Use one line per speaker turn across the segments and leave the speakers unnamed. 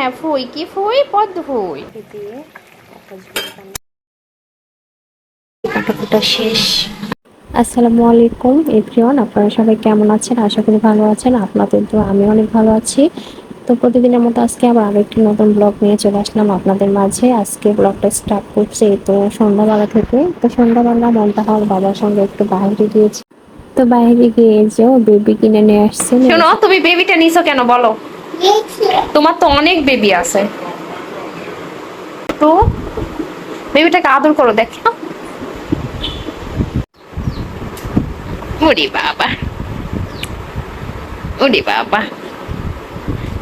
হ্যাঁ ফুই কি ফুই? পদ্ম ফুই। কাটাকুটা শেষ। আসসালামু আলাইকুম এভরিওয়ান আপনারা সবাই কেমন আছেন? আশা করি ভালো আছেন। আপনাদের তো আমি অনেক ভালো আছি। তো প্রতিদিনের মতো আজকে আবার আরেকটি নতুন ব্লগ নিয়ে চলে আসলাম আপনাদের মাঝে। আজকে ব্লগটা স্টার্ট করছে তো সন্ধ্যাবেলা থেকে। তো সন্ধ্যাবেলা মনটা হওয়ার বাবার সঙ্গে একটু বাইরে গিয়েছি। তো বাইরে গিয়ে যে বেবি কিনে নিয়ে আসছে।
তুমি বেবিটা নিছো কেন বলো? তোমার তো অনেক বেবি আছে। তো বেবিটাকে আদর করো, দেখো। ওরে বাবা। ওরে বাবা।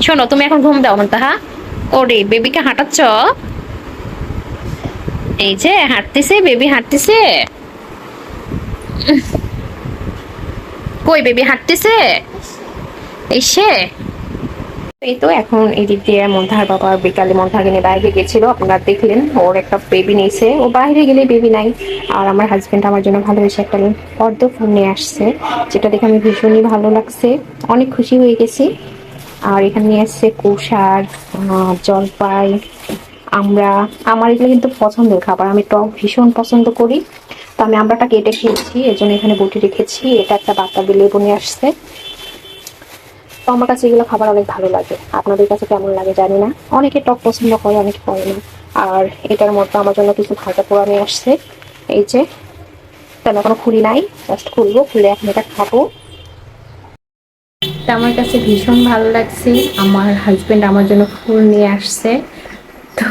শোনো, তুমি এখন ঘুম দাও মন্তা হ্যাঁ? ওরে বেবিকে হাঁটাচ্ছ? এই যে, হাঁটতেছে বেবি হাঁটতেছে। কই বেবি হাঁটতেছে? এসে এই তো এখন এদিক দিয়ে মন্থার বাবা বিকালে মন্থাকে নিয়ে বাইরে গেছিল। আপনারা দেখলেন, ওর একটা বেবি নিয়েছে। ও বাইরে গেলে বেবি নাই। আর আমার হাজবেন্ড আমার জন্য ভালো হয়েছে, একটা পদ্ম ফোন নিয়ে আসছে, যেটা দেখে আমি ভীষণই ভালো লাগছে। অনেক খুশি হয়ে গেছি। আর এখানে নিয়ে আসছে কুষার জলপাই, আমরা, আমার এগুলো কিন্তু পছন্দের খাবার। আমি টক ভীষণ পছন্দ করি। তো আমি আমরাটা কেটে খেয়েছি, এর জন্য এখানে বটি রেখেছি। এটা একটা বাচ্চা লেবু নিয়ে আসছে। তো আমার কাছে এগুলো খাবার অনেক ভালো লাগে। আপনাদের কাছে কেমন লাগে জানি না। অনেকে টক পছন্দ করে, অনেকে করে না। আর এটার মধ্যে আমার জন্য কিছু ভাজা পোড়া নিয়ে আসছে। এই যে তেমন কোনো খুলি নাই জাস্ট খুলবো, খুলে এখন এটা খাব।
আমার কাছে ভীষণ ভালো লাগছে। আমার হাজবেন্ড আমার জন্য ফুল নিয়ে আসছে। তো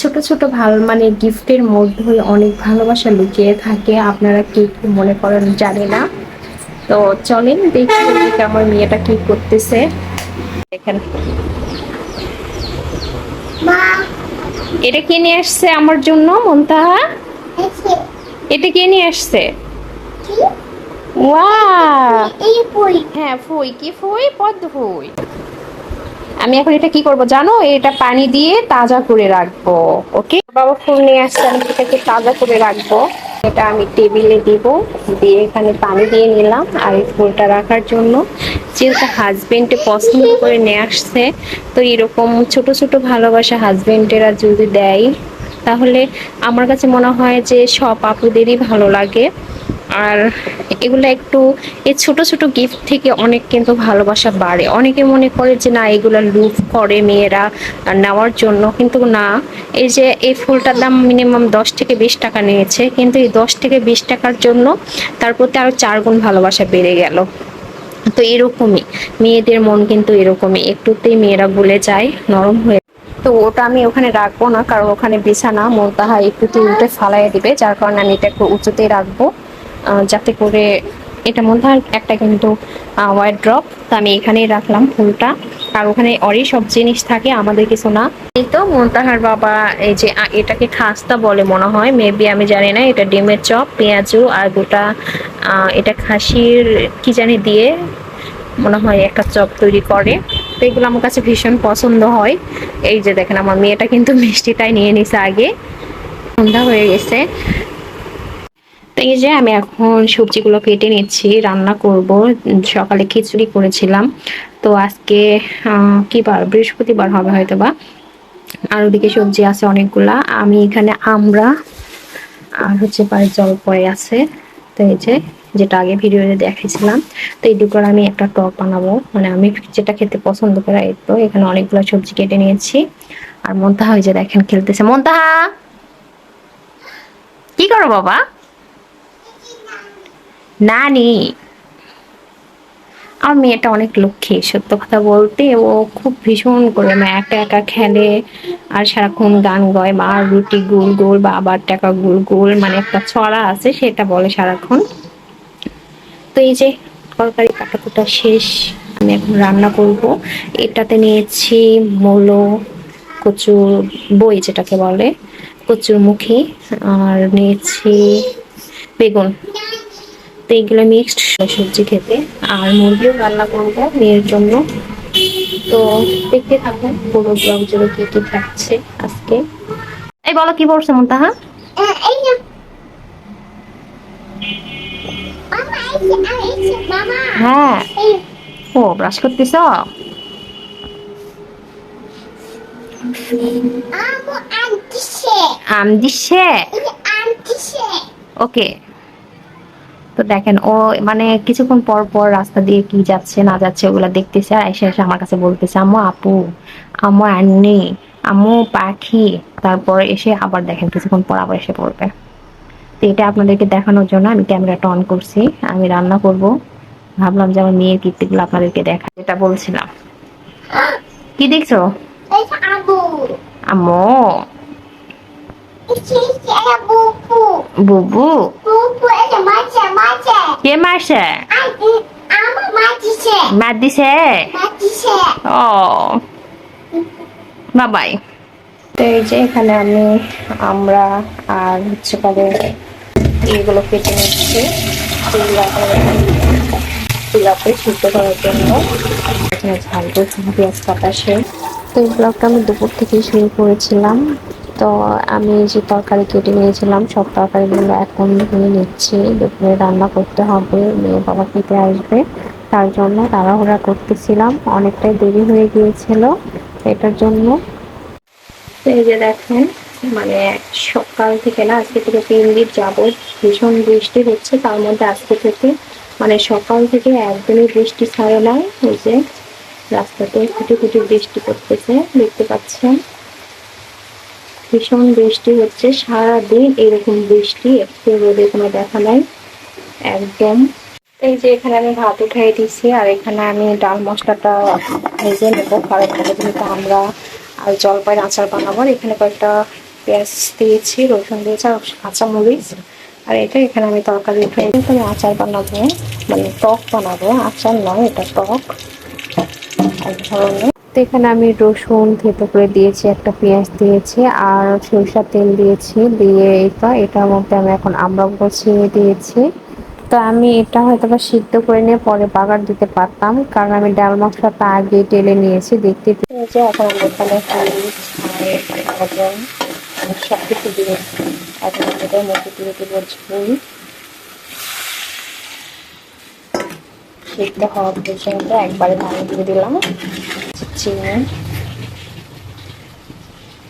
ছোট ছোট ভালো মানে গিফটের মধ্যে অনেক ভালোবাসা লুকিয়ে থাকে। আপনারা কি মনে করেন জানি না। তো চলেন দেখি আমার মেয়েটা কি করতেছে।
দেখেন। এটা কে নিয়ে আসছে আমার জন্য মন্তাহা এটা কে নিয়ে আসছে? হ্যাঁ ফুই কি ফুই পদ্ম ফুই আমি এখন এটা কি করব জানো? এটা পানি দিয়ে তাজা করে রাখব ওকে? বাবা ফুল নিয়ে আসছে আমি এটাকে তাজা করে রাখব। এটা আমি টেবিলে দিব, দিয়ে এখানে পানি দিয়ে নিলাম আর এই ফুলটা রাখার জন্য। যেহেতু হাজবেন্ডে পছন্দ করে নিয়ে আসছে, তো এরকম ছোট ছোট ভালোবাসা হাজবেন্ডেরা যদি দেয়, তাহলে আমার কাছে মনে হয় যে সব আপুদেরই ভালো লাগে। আর এগুলো একটু এই ছোট ছোট গিফট থেকে অনেক কিন্তু ভালোবাসা বাড়ে। অনেকে মনে করে যে, না, এগুলো লুফ করে মেয়েরা নেওয়ার জন্য। কিন্তু না, এই যে এই ফুলটার দাম মিনিমাম দশ থেকে বিশ টাকা নিয়েছে। কিন্তু এই দশ থেকে বিশ টাকার জন্য তার প্রতি আরও চার গুণ ভালোবাসা বেড়ে গেল। তো এরকমই, মেয়েদের মন কিন্তু এরকমই। একটুতেই মেয়েরা ভুলে যায়, নরম হয়ে তো ওটা আমি ওখানে রাখব না, কারণ ওখানে বিছানা, মোলতাহা একটুতে উল্টে ফালাই দিবে, যার কারণে আমি এটা একটু উঁচুতেই রাখব। যাতে করে এটা মধ্যে একটা কিন্তু হোয়াইট ড্রপ তো আমি এখানেই রাখলাম ফুলটা। আর ওখানে অরি সব জিনিস থাকে, আমাদের কিছু না। এই তো মোন্তাহার বাবা, এই যে এটাকে খাস্তা বলে মনে হয়। মেবি আমি জানি না, এটা ডিমের চপ, পেঁয়াজু আর গোটা এটা খাসির কি জানি দিয়ে মনে হয় একটা চপ তৈরি করে। তো এগুলো আমার কাছে ভীষণ পছন্দ হয়। এই যে দেখেন, আমার মেয়েটা কিন্তু মিষ্টিটাই নিয়ে নিছে আগে। সন্ধ্যা হয়ে গেছে। এই যে আমি এখন সবজিগুলো কেটে নিচ্ছি, রান্না করব। সকালে খিচুড়ি করেছিলাম। তো আজকে কি বার? বৃহস্পতিবার হবে হয়তো বা আর ওদিকে সবজি আছে অনেকগুলা। আমি এখানে আমরা আর হচ্ছে পায়ে জলপয় আছে। তো এই যে, যেটা আগে ভিডিওতে দেখেছিলাম। তো এই দুটোর আমি একটা টক বানাবো। মানে আমি যেটা খেতে পছন্দ করা, এই তো। এখানে অনেকগুলো সবজি কেটে নিয়েছি। আর মন্তাহা ওই যে দেখেন খেলতেছে। মন্তাহা! কি করো বাবা? নানি। আমার মেয়েটা অনেক লক্ষ্মী, সত্য কথা বলতে ও খুব ভীষণ করে মা একা একা খেলে আর সারাক্ষণ গান গায়, মা রুটি গুল গুল, বাবার টাকা গুল গোল মানে একটা ছড়া আছে সেটা বলে সারাক্ষণ। তো এই যে তরকারি কাটাকুটা শেষ, আমি এখন রান্না করব। এটাতে নিয়েছি মূলো, কচুর বই যেটাকে বলে, কচুর মুখী, আর নিয়েছি বেগুন। তো এইগুলো মিক্সড সবজি খেতে। আর মুরগিও রান্না করব মেয়ের জন্য। তো দেখতে থাকুন পুরো ব্লগ জুড়ে কি কি থাকছে আজকে। এই বলো কি বলছো মুন্তাহা? হ্যাঁ। ও ব্রাশ করতেছ? আম দিচ্ছে ওকে তো দেখেন ও মানে কিছুক্ষণ পর পর রাস্তা দিয়ে কি যাচ্ছে না যাচ্ছে ওগুলা দেখতেছে আর এসে এসে আমার কাছে বলতেছে আম্মু আপু আম্মু আন্নি আম্মু পাখি। তারপর এসে আবার দেখেন কিছুক্ষণ পর আবার এসে পড়বে। তো এটা আপনাদেরকে দেখানোর জন্য আমি ক্যামেরাটা অন করছি আমি রান্না করব। ভাবলাম যে আমার মেয়ের কীর্তিগুলো আপনাদেরকে দেখা যেটা বলছিলাম। কি দেখছ? আম্মু. বুবু
Bubu. Ada macam macam.
কে মারছে. মার দিছে. ও বাবাই তো এই যে এখানে আমি আমরা আর হচ্ছে পরে এগুলো কেটে নিচ্ছি। পিলাপে সিদ্ধ করার জন্য। এখানে ঝাল পেঁয়াজ কাটা শেষ
তো এই ব্লগটা আমি দুপুর থেকেই শুরু করেছিলাম। তো আমি যে তরকারি কেটে নিয়েছিলাম, সব তরকারিগুলো এখন ধুয়ে নিচ্ছি। দুপুরে রান্না করতে হবে, মেয়ে বাবা খেতে আসবে। তার জন্য তাড়াহুড়া করতেছিলাম, অনেকটাই দেরি হয়ে গিয়েছিল এটার জন্য।
এই যে দেখেন মানে সকাল থেকে না, আজকে থেকে তিন দিন যাবত ভীষণ বৃষ্টি হচ্ছে, তার মধ্যে আজকে থেকে মানে সকাল থেকে একদমই বৃষ্টি ছাড়ে নাই ওই যে রাস্তাতে কুটি কুটি বৃষ্টি পড়তেছে দেখতে পাচ্ছেন। ভীষণ বৃষ্টি হচ্ছে, সারাদিন এরকম বৃষ্টি একটু রোদে কোনো দেখা নাই, একদম। এই যে এখানে আমি ভাত উঠাই দিয়েছি আর এখানে আমি ডাল মশলাটা ভেজে নেব, কারণ যেহেতু আমরা আর জলপাইয়ের আচার বানাবো এখানে কয়েকটা পেঁয়াজ দিয়েছি, রসুন দিয়েছি, আর কাঁচামরিচ আর এটা এখানে আমি তরকারি উঠে কিন্তু আমি আচার বানাবো মানে টক বানাবো, আচার নয়, এটা টক। এক ধরনের
তো এখানে আমি রসুন থেতো করে দিয়েছি, একটা পেঁয়াজ দিয়েছি আর সরিষার তেল দিয়েছি, দিয়ে এটা, এটার মধ্যে আমি এখন আমরা ছিঁড়ে দিয়েছি। তো আমি এটা হয়তো বা সিদ্ধ করে নিয়ে পরে বাগার দিতে পারতাম, কারণ আমি ডাল মশলাটা আগে টেলে নিয়েছি, দেখতে
যে এখন আমরা এখানে সব কিছু দিয়েছি এখন এটার মধ্যে দিয়ে সিদ্ধ হওয়া পর্যন্ত একবারে পানি দিয়ে দিলাম। চিনি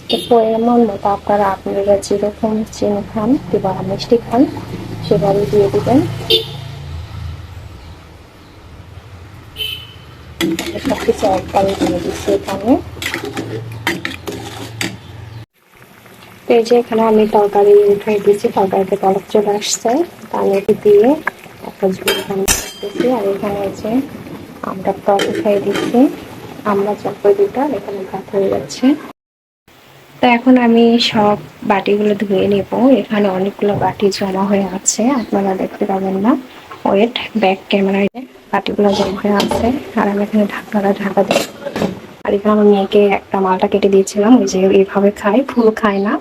তো পরিমাণ মতো আপনারা আপনারা যেরকম চিনি খান, কিংবা মিষ্টি খান, সেভাবে দিয়ে দিবেন। সব কিছু একবারে দিয়ে দিচ্ছি এখানে। তো এই যে এখানে আমি তরকারি উঠাই দিয়েছি, তরকারিতে তলক চলে আসছে। আমি দিয়ে একটা ঝুল করতেছি আর এখানে এই যে আমরা টক উঠাই দিচ্ছি। আমরা চক্কর দুটা এখানে ভাত হয়ে যাচ্ছে। তো এখন আমি সব বাটিগুলো ধুয়ে নেব। এখানে অনেকগুলো বাটি জমা হয়ে আছে, আপনারা দেখতে পাবেন না। ওয়েট, ব্যাক ক্যামেরায় বাটিগুলো জমা হয়ে আছে। আর আমি এখানে ঢাকনাটা ঢাকা দিই। আর এখানে আমার মেয়েকে একটা মালটা কেটে দিয়েছিলাম, ওই যে এইভাবে খায় ফুল খায় না।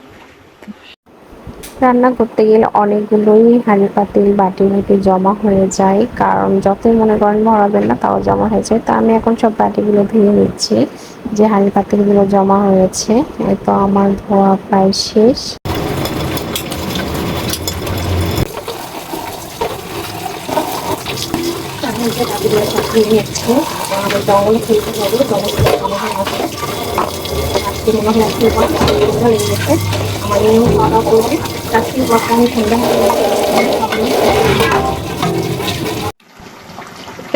রান্না করতে গেলে অনেকগুলোই হাঁড়ি পাতিল বাটি বাটি জমা হয়ে যায়। কারণ যতই মনে করেন ভরাবেন না, তাও জমা হয়ে যায়। তো আমি এখন সব বাটিগুলো ধুয়ে নিচ্ছি, যে হাঁড়ি পাতিলগুলো জমা হয়েছে। তো আমার ধোয়া প্রায় শেষ।
আমাদের জঙ্গলে জঙ্গলে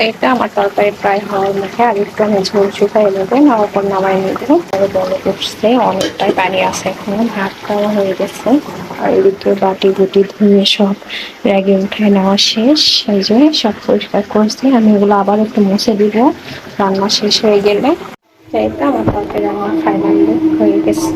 এটা আমার তরকারি প্রায় হওয়ার মুখে আর একটু আমি ঝোল শুকাই নেব, না ওপর নামাই নেব। তারপরে বলে উঠছে অনেকটাই পানি আছে এখনও। খাওয়া হয়ে গেছে। আর এদিকে বাটি বুটি ধুয়ে সব র্যাগে উঠে নেওয়া শেষ। এই যে সব পরিষ্কার করছি। আমি এগুলো আবার একটু মুছে দিব। রান্না শেষ হয়ে গেলে তো এটা আমার তরকারি আমার ফাইনাল হয়ে গেছে